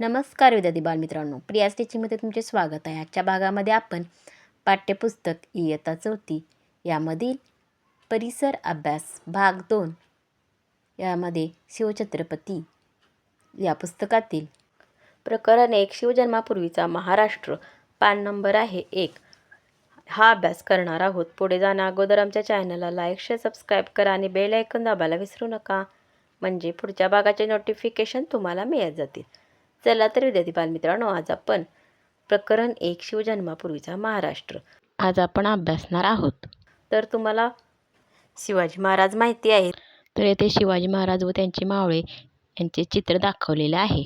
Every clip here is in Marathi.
नमस्कार विद्यार्थी बालमित्रांनो प्रिया स्टिचिंगमध्ये तुमचे स्वागत आहे. आजच्या भागामध्ये आपण पाठ्यपुस्तक इयत्ता चौथी यामधील परिसर अभ्यास भाग दोन यामध्ये शिवछत्रपती या पुस्तकातील प्रकरण एक शिवजन्मापूर्वीचा महाराष्ट्र पान नंबर आहे एक. हा अभ्यास करणार आहोत. पुढे जाण्या अगोदर आमच्या चॅनलला लाईक शेअर सबस्क्राईब करा आणि बेल ऐकून दाबायला विसरू नका. म्हणजे पुढच्या भागाचे नोटिफिकेशन तुम्हाला मिळत जातील. चला तर विद्यार्थी बालमित्रांनो आज आपण प्रकरण एक शिवजन्मापूर्वीचा महाराष्ट्र. आज आपण अभ्यासणार आहोत. तर तुम्हाला शिवाजी महाराज माहिती आहे तर येथे शिवाजी महाराज व त्यांचे मावळे यांचे चित्र दाखवलेले आहे.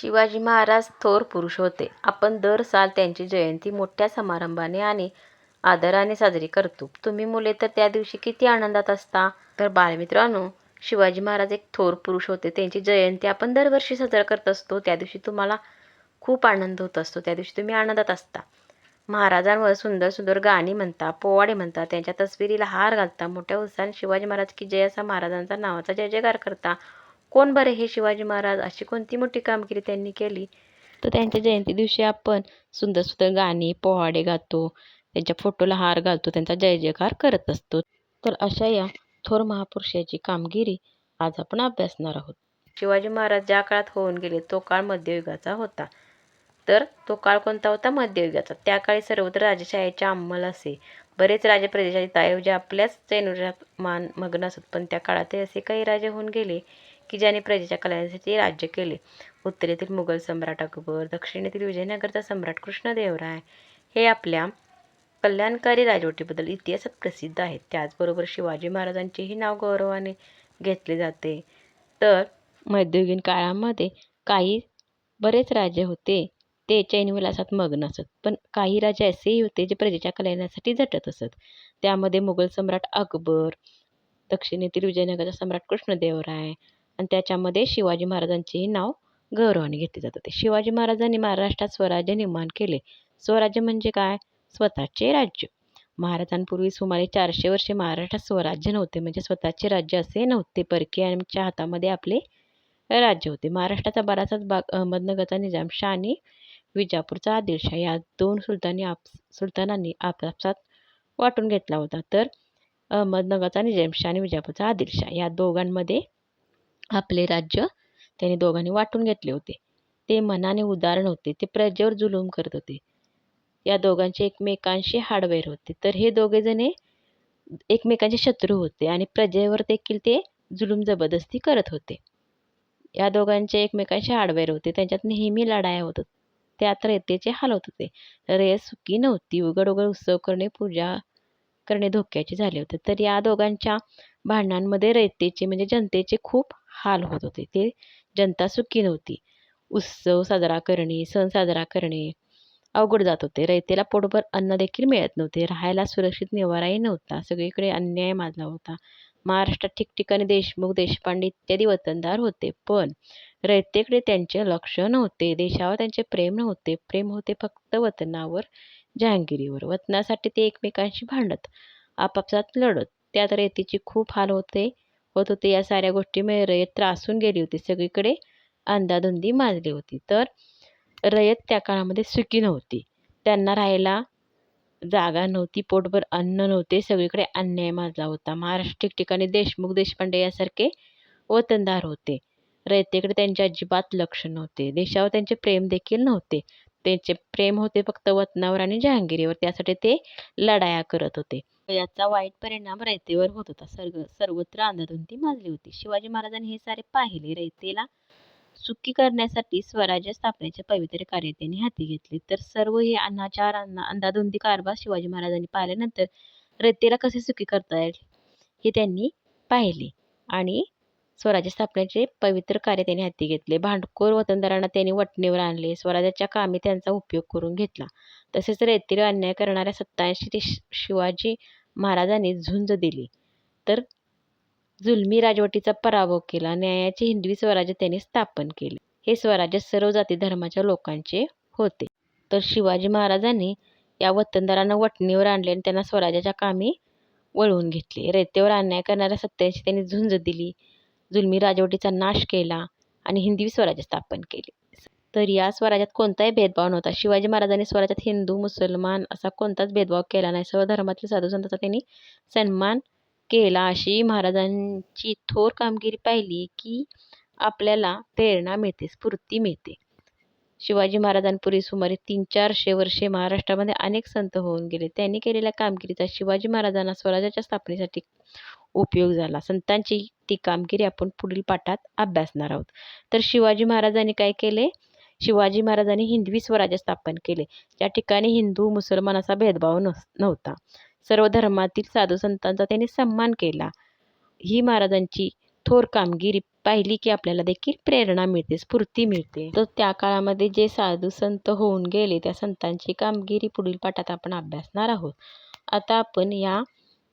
शिवाजी महाराज थोर पुरुष होते. आपण दर साल त्यांची जयंती मोठ्या समारंभाने आणि आदराने साजरी करतो. तुम्ही मुले तर त्या दिवशी किती आनंदात असता. तर बालमित्रांनो शिवाजी महाराज एक थोर पुरुष होते. त्यांची जयंती आपण दरवर्षी साजरा करत असतो. त्या दिवशी तुम्हाला खूप आनंद होत असतो. त्या दिवशी तुम्ही आनंदात असता. महाराजांवर सुंदर सुंदर गाणी म्हणता पोवाडे म्हणता त्यांच्या तस्वीरीला हार घालता. मोठ्या उत्साहाने शिवाजी महाराज की जय असा महाराजांचा नावाचा जय जयकार करता. कोण बरे हे शिवाजी महाराज? अशी कोणती मोठी कामगिरी त्यांनी केली? तर त्यांच्या जयंती दिवशी आपण सुंदर सुंदर गाणी पोवाडे गातो. त्यांच्या फोटोला हार घालतो. त्यांचा जय जयकार करत असतो. तर अशा या थोर महापुरुषाची कामगिरी आज आपण अभ्यासणार आहोत. शिवाजी महाराज ज्या काळात होऊन गेले तो काळ मध्ययुगाचा होता. तर तो काळ कोणता होता? मध्ययुगाचा. त्या काळी सर्वत्र राजेशाहीच्या अंमल असे. बरेच राजे प्रदेशाचे दायव आपल्याच चैनुर्यात मान मग्न असत पण त्या काळातही असे काही राजे होऊन गेले की ज्याने प्रजेच्या कल्याणासाठी राज्य केले. उत्तरेतील मुघल सम्राट अकबर दक्षिणेतील विजयनगरचा सम्राट कृष्णदेवराय हे आपल्या कल्याणकारी राजवटीबद्दल इतिहासात प्रसिद्ध आहेत. त्याचबरोबर शिवाजी महाराजांचेही नाव गौरवाने घेतले जाते. तर मध्ययुगीन काळामध्ये काही बरेच राजे होते ते चैनविलासात मग्न असत. पण काही राजे असेही होते जे प्रजेच्या कल्याणासाठी झटत असत. त्यामध्ये मुघल सम्राट अकबर दक्षिणेतील विजयनगरचा सम्राट कृष्णदेवराय आणि त्याच्यामध्ये शिवाजी महाराजांचेही नाव गौरवाने घेतले जात होते. शिवाजी महाराजांनी महाराष्ट्रात स्वराज्य निर्माण केले. स्वराज्य म्हणजे काय? स्वतःचे राज्य. महाराजांपूर्वी सुमारे चारशे वर्षे महाराष्ट्रात स्वराज्य नव्हते. म्हणजे स्वतःचे राज्य असे नव्हते. परकीय यांच्या हातामध्ये आपले राज्य होते. महाराष्ट्राचा बराचसाच भाग अहमदनगरचा निजामशाह आणि विजापूरचा आदिलशाह या दोन सुलतानी आप सुलतानांनी आपापसात वाटून घेतला होता. तर अहमदनगरचा निजामशाह आणि विजापूरचा आदिलशाह या दोघांमध्ये आपले राज्य त्यांनी दोघांनी वाटून घेतले होते. ते मनाने उदाहरण होते ते प्रजेवर जुलूम करत होते. या दोघांचे एकमेकांशी हार्डवेअर होते. तर हे दोघेजणे एकमेकांचे शत्रू होते आणि प्रजेवर देखील ते जुलूम जबरदस्ती करत होते. या दोघांचे एकमेकांशी हार्डवेअर होते. त्यांच्यात नेहमी लढाया होत त्यात रयतेचे हाल होत होते. रयत सुखी नव्हती. उघड उघड उत्सव करणे पूजा करणे धोक्याचे झाले होते. तर या दोघांच्या भांडणांमध्ये रयतेचे म्हणजे जनतेचे खूप हाल होत होते. ते जनता सुखी नव्हती. उत्सव साजरा करणे सण साजरा करणे अवघड जात होते. रयतेला पोटभर अन्न देखील मिळत नव्हते. राहायला सुरक्षित निवाराही नव्हता. सगळीकडे अन्याय माजला होता. महाराष्ट्रात ठिकठिकाणी देशमुख देशपांडे इत्यादी वतनदार होते. पण रयतेकडे त्यांचे लक्ष नव्हते. देशावर त्यांचे प्रेम नव्हते. प्रेम होते फक्त वतनावर जहांगिरीवर. वतनासाठी ते एकमेकांशी भांडत आपापसात लढत. त्यात रयतीची खूप हाल होते होत होते. या साऱ्या गोष्टीमुळे रयत त्रासून गेली होती. सगळीकडे अंदाधुंदी माजली होती. तर रयत त्या काळामध्ये सुखी नव्हती. त्यांना राहायला जागा नव्हती पोटभर अन्न नव्हते सगळीकडे अन्याय माजला होता. महाराष्ट्र ठिकठिकाणी देशमुख देशपांडे यासारखे वतनदार होते. रयतेकडे त्यांचे अजिबात लक्ष नव्हते. देशावर त्यांचे प्रेम देखील नव्हते. त्यांचे प्रेम होते फक्त वतनावर आणि जहांगीरीवर. त्यासाठी ते लढाया करत होते. याचा वाईट परिणाम रयतेवर होत होता. सर्व सर्वत्र अंधाधुंदी माजली होती. शिवाजी महाराजांनी हे सारे पाहिले. रयतेला सुखी करण्यासाठी स्वराज्य स्थापनेचे पवित्र कार्य त्यांनी हाती घेतले. तर सर्व हे अनाचारांना अंधाधुंदी कारभार शिवाजी महाराजांनी पाहिल्यानंतर रयतेला कसे सुखी करता येईल हे त्यांनी पाहिले. आणि स्वराज्य स्थापनेचे पवित्र कार्य त्यांनी हाती घेतले. भांडखोर वतनदारांना त्यांनी वटणीवर आणले. स्वराज्याच्या कामी त्यांचा उपयोग करून घेतला. तसेच रयतेवर अन्याय करणाऱ्या सत्तांशी ते शिवाजी महाराजांनी झुंज दिली. तर जुलमी राजवटीचा पराभव केला. न्यायाचे हिंदवी स्वराज्य त्यांनी स्थापन केले. हे स्वराज्य सर्व जाती धर्माच्या लोकांचे होते. तर शिवाजी महाराजांनी या वतनदारांना वटणीवर आणले आणि त्यांना स्वराज्याच्या कामी वळवून घेतले. रयतेवर अन्याय करणाऱ्या सत्यांशी त्यांनी झुंज दिली. जुलमी राजवटीचा नाश केला आणि हिंदवी स्वराज्य स्थापन केले. तर या स्वराज्यात कोणताही भेदभाव नव्हता. शिवाजी महाराजांनी स्वराज्यात हिंदू मुसलमान असा कोणताच भेदभाव केला नाही. सर्व धर्मातील साधू संतांचा त्यांनी सन्मान केला अशी महाराजांची थोर कामगिरी पाहिली की आपल्याला प्रेरणा मिळते स्फूर्ती मिळते. शिवाजी महाराजांपूर्वी सुमारे तीन चारशे वर्षे महाराष्ट्रामध्ये अनेक संत होऊन गेले. त्यांनी केलेल्या कामगिरीचा शिवाजी महाराजांना स्वराज्याच्या स्थापनेसाठी उपयोग झाला. संतांची ती कामगिरी आपण पुढील पाठात अभ्यासणार आहोत. तर शिवाजी महाराजांनी काय केले? शिवाजी महाराजांनी हिंदवी स्वराज्य स्थापन केले. ज्या ठिकाणी हिंदू मुसलमान असा भेदभाव नस नव्हता. सर्व धर्मातील साधू संतांचा त्यांनी सन्मान केला. ही महाराजांची थोर कामगिरी पाहिली की आपल्याला देखील प्रेरणा मिळते स्फूर्ती मिळते. तर त्या काळामध्ये जे साधू संत होऊन गेले त्या संतांची कामगिरी पुढील पाठात आपण अभ्यासणार आहोत. आता आपण या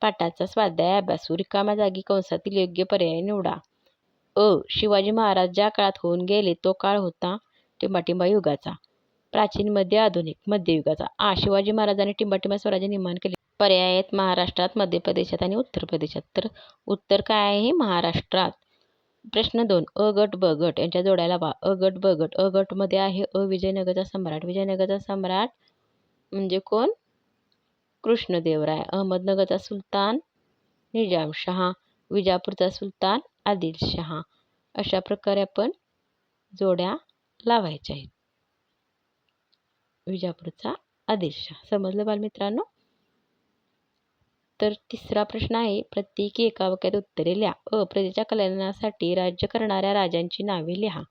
पाठाचा स्वाध्याय अभ्यासू. रिकाम्या जागी कंसातील योग्य पर्याय निवडा. अ. शिवाजी महाराज ज्या काळात होऊन गेले तो काळ होता टिंबाटिंबा युगाचा. प्राचीन मध्य आधुनिक मध्ययुगाचा. आ. शिवाजी महाराजांनी टिंबाटिंबा स्वराज्य निर्माण केले. पर्याय आहेत महाराष्ट्रात मध्य प्रदेशात आणि उत्तर प्रदेशात. तर उत्तर काय आहे? महाराष्ट्रात. प्रश्न दोन अ गट ब गट यांच्या जोड्याला वा अ गट ब गट. अ गटमध्ये आहे अ विजयनगरचा सम्राट. विजयनगरचा सम्राट म्हणजे कोण? कृष्णदेवराय. अहमदनगरचा सुलतान निजामशहा विजापूरचा सुलतान आदिलशहा अशा प्रकारे आपण जोड्या लावायच्या आहेत. विजापूरचा आदिलशहा समजलं बालमित्रांनो? तर तिसरा प्रश्न आहे प्रत्येकी एका वाक्यात उत्तरे लिहा. अ. प्रजेच्या कल्याणासाठी राज्य करणाऱ्या राजांची नावे लिहा.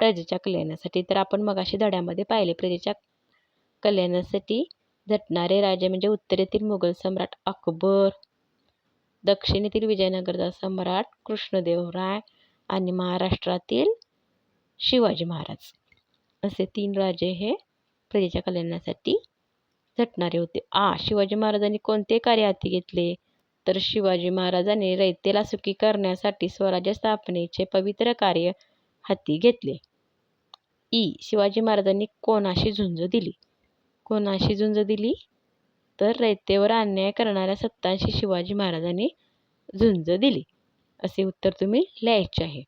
प्रजेच्या कल्याणासाठी तर आपण मगाशी धड्यामध्ये पाहिले प्रजेच्या कल्याणासाठी झटणारे राजे म्हणजे उत्तरेतील मुघल सम्राट अकबर दक्षिणेतील विजयनगरचा सम्राट कृष्णदेवराय आणि महाराष्ट्रातील शिवाजी महाराज. असे तीन राजे हे प्रजेच्या कल्याणासाठी झटणारे होते. आ शिवाजी महाराजांनी कोणते कार्य हाती घेतले? तर शिवाजी महाराजांनी रयतेला सुखी करण्यासाठी स्वराज्य स्थापनेचे पवित्र कार्य हाती घेतले. ई शिवाजी महाराजांनी कोणाशी झुंज दिली? कोणाशी झुंज दिली? तर रयतेवर अन्याय करणाऱ्या सत्तांशी शिवाजी महाराजांनी झुंज दिली. असे उत्तर तुम्ही लिहायचे आहे.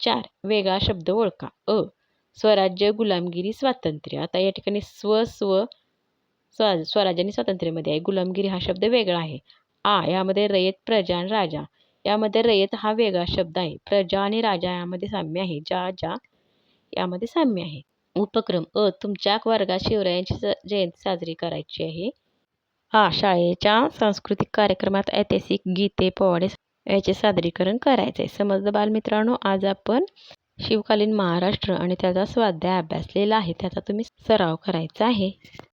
चार वेगळा शब्द ओळखा. अ स्वराज्य गुलामगिरी स्वातंत्र्य. आता या ठिकाणी स्व स्व स्व स्वराज्य आणि स्वातंत्र्यामध्ये आहे. गुलामगिरी हा शब्द वेगळा आहे. आ यामध्ये रयत प्रजा आणि राजा. यामध्ये रयत हा वेगळा शब्द आहे. प्रजा आणि राजा यामध्ये साम्य आहे. जा जा यामध्ये साम्य आहे. उपक्रम अ तुमच्या वर्गात शिवरायांची स जयंती साजरी करायची आहे. हा शाळेच्या सांस्कृतिक कार्यक्रमात ऐतिहासिक गीते पोवाडे याचे सादरीकरण करायचे आहे समजलं बालमित्रांनो आज आपण शिवकालीन महाराष्ट्र आणि त्याचा स्वाध्याय अभ्यासलेला आहे. त्याचा तुम्ही सराव करायचा आहे.